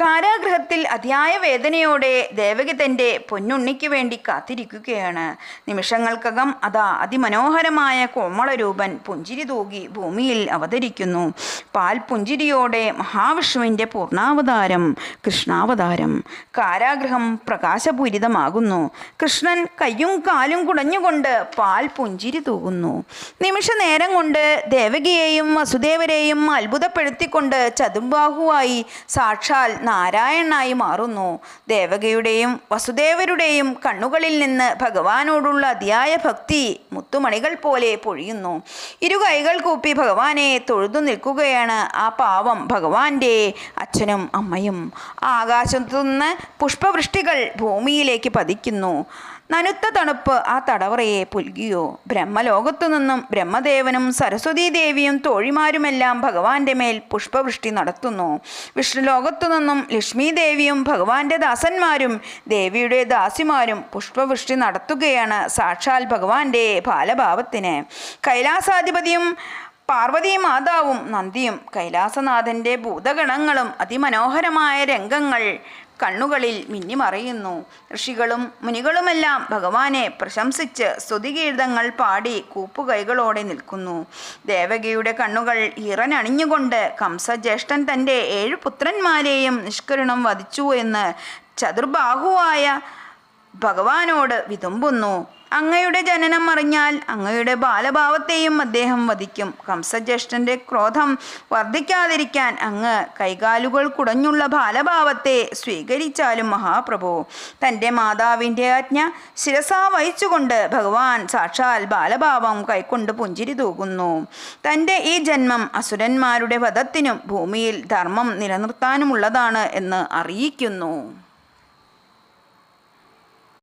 കാരാഗൃഹത്തിൽ അതിയായ വേദനയോടെ ദേവകി തന്റെ പൊന്നുണ്ണിക്ക് വേണ്ടി കാത്തിരിക്കുകയാണ്. നിമിഷങ്ങൾക്കകം അതാ അതിമനോഹരമായ കോമളരൂപൻ പുഞ്ചിരി തൂകി ഭൂമിയിൽ അവതരിക്കുന്നു. പാൽ പുഞ്ചിരിയോടെ മഹാവിഷ്ണുവിന്റെ പൂർണാവതാരം കൃഷ്ണാവതാരം. കാരാഗ്രഹം പ്രകാശപൂരിതമാകുന്നു. കൃഷ്ണൻ കയ്യും കാലും കുടഞ്ഞുകൊണ്ട് പാൽ പുഞ്ചിരി തൂകുന്നു. നിമിഷ നേരം കൊണ്ട് ദേവകിയെയും വസുദേവരെയും അത്ഭുതപ്പെടുത്തിക്കൊണ്ട് ചതുംബാഹുവായി സാക്ഷാൽ നാരായണനായി മാറുന്നു. ദേവകയുടെയും വസുദേവരുടെയും കണ്ണുകളിൽ നിന്ന് ഭഗവാനോടുള്ള അതിയായ ഭക്തി മുത്തുമണികൾ പോലെ പൊഴിയുന്നു. ഇരു കൈകൾ കൂപ്പി ഭഗവാനെ തൊഴുതു നിൽക്കുകയാണ് ആ പാവം ഭഗവാന്റെ അച്ഛനും അമ്മയും. ആകാശത്തുനിന്ന് പുഷ്പവൃഷ്ടികൾ ഭൂമിയിലേക്ക് പതിക്കുന്നു. നനുത്ത തണുപ്പ് ആ തടവറയെ പുൽകിയോ. ബ്രഹ്മലോകത്തു നിന്നും ബ്രഹ്മദേവനും സരസ്വതീ ദേവിയും തോഴിമാരുമെല്ലാം ഭഗവാന്റെ മേൽ പുഷ്പവൃഷ്ടി നടത്തുന്നു. വിഷ്ണുലോകത്തു നിന്നും ലക്ഷ്മി ദേവിയും ഭഗവാന്റെ ദാസന്മാരും ദേവിയുടെ ദാസിമാരും പുഷ്പവൃഷ്ടി നടത്തുകയാണ് സാക്ഷാൽ ഭഗവാന്റെ ബാലഭാവത്തിന്. കൈലാസാധിപതിയും പാർവതി മാതാവും നന്ദിയും കൈലാസനാഥന്റെ ഭൂതഗണങ്ങളും അതിമനോഹരമായ രംഗങ്ങൾ കണ്ണുകളിൽ മിന്നിമറിയുന്നു. ഋഷികളും മുനികളുമെല്ലാം ഭഗവാനെ പ്രശംസിച്ച് സ്തുതിഗീതങ്ങൾ പാടി കൂപ്പുകൈകളോടെ നിൽക്കുന്നു. ദേവകിയുടെ കണ്ണുകൾ ഇറനണിഞ്ഞുകൊണ്ട് കംസജ്യേഷ്ഠൻ തന്റെ ഏഴു പുത്രന്മാരെയും നിഷ്കരുണം വധിച്ചു എന്ന് ചതുർബാഹുവായ ഭഗവാനോട് വിതുമ്പുന്നു. അങ്ങയുടെ ജനനം അറിഞ്ഞാൽ അങ്ങയുടെ ബാലഭാവത്തെയും അദ്ദേഹം വധിക്കും. കംസജ്യേഷ്ഠന്റെ ക്രോധം വർദ്ധിക്കാതിരിക്കാൻ അങ്ങ് കൈകാലുകൾ കുടഞ്ഞുള്ള ബാലഭാവത്തെ സ്വീകരിച്ചാലും മഹാപ്രഭു. തന്റെ മാതാവിന്റെ ആജ്ഞ ശിരസാ വഹിച്ചുകൊണ്ട് ഭഗവാൻ സാക്ഷാൽ ബാലഭാവം കൈക്കൊണ്ട് പുഞ്ചിരി തൂകുന്നു. തന്റെ ഈ ജന്മം അസുരന്മാരുടെ വധത്തിനും ഭൂമിയിൽ ധർമ്മം നിലനിർത്താനുമുള്ളതാണ് എന്ന് അറിയിക്കുന്നു.